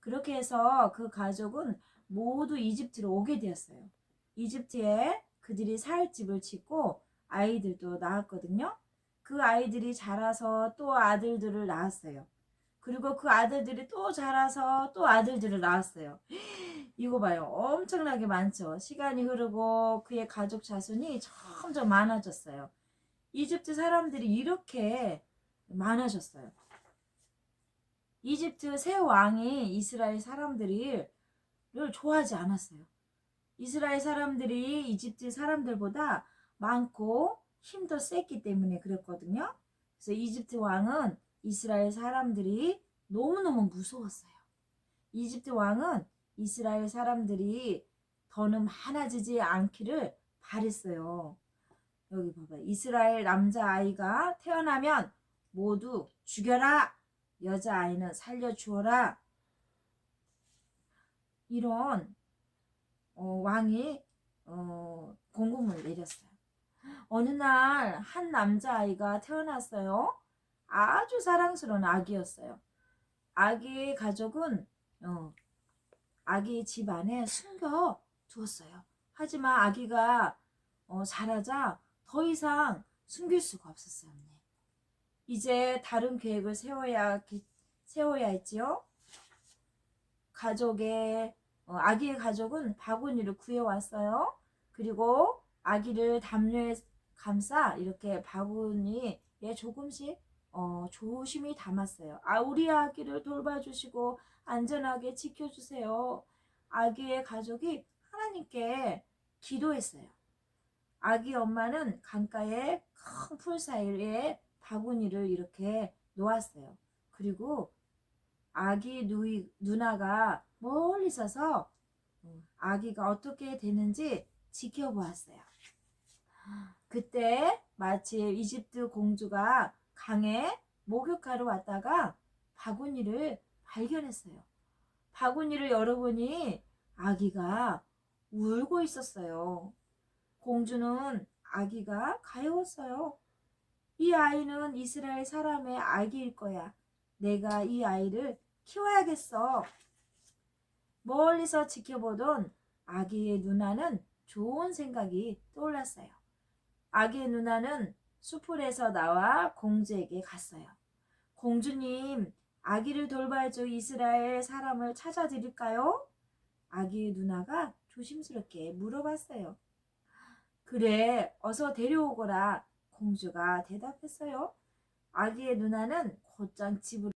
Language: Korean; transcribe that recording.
그렇게 해서 그 가족은 모두 이집트로 오게 되었어요. 이집트에 그들이 살 집을 짓고 아이들도 낳았거든요. 그 아이들이 자라서 또 아들들을 낳았어요. 그리고 그 아들들이 또 자라서 또 아들들을 낳았어요. 이거 봐요. 엄청나게 많죠. 시간이 흐르고 그의 가족 자손이 점점 많아졌어요. 이집트 사람들이 이렇게 많아졌어요. 이집트 새 왕이 이스라엘 사람들을 좋아하지 않았어요. 이스라엘 사람들이 이집트 사람들보다 많고 힘도 셌기 때문에 그랬거든요. 그래서 이집트 왕은 이스라엘 사람들이 너무너무 무서웠어요. 이집트 왕은 이스라엘 사람들이 더는 많아지지 않기를 바랬어요. 여기 봐봐. 이스라엘 남자아이가 태어나면 모두 죽여라. 여자아이는 살려주어라. 이런 어, 왕이 어, 공고문을 내렸어요. 어느 날 한 남자아이가 태어났어요. 아주 사랑스러운 아기였어요. 아기의 가족은 어, 아기 집 안에 숨겨 두었어요. 하지만 아기가 어, 자라자 더 이상 숨길 수가 없었어요. 이제 다른 계획을 세워야 세워야 했지요. 가족의 어, 아기의 가족은 바구니를 구해왔어요. 그리고 아기를 담요에 감싸 이렇게 바구니에 조금씩 어, 조심히 담았어요. 아, 우리 아기를 돌봐주시고 안전하게 지켜주세요. 아기의 가족이 하나님께 기도했어요. 아기 엄마는 강가에 큰 풀 사이에 바구니를 이렇게 놓았어요. 그리고 아기 누이, 누나가 멀리 서서 아기가 어떻게 되는지 지켜보았어요. 그때 마치 이집트 공주가 강에 목욕하러 왔다가 바구니를 발견했어요. 바구니를 열어보니 아기가 울고 있었어요. 공주는 아기가 가여웠어요. 이 아이는 이스라엘 사람의 아기일 거야. 내가 이 아이를 키워야겠어. 멀리서 지켜보던 아기의 누나는 좋은 생각이 떠올랐어요. 아기의 누나는 수풀에서 나와 공주에게 갔어요. 공주님, 아기를 돌봐줄 이스라엘 사람을 찾아드릴까요? 아기의 누나가 조심스럽게 물어봤어요. 그래, 어서 데려오거라. 공주가 대답했어요. 아기의 누나는 곧장 집으로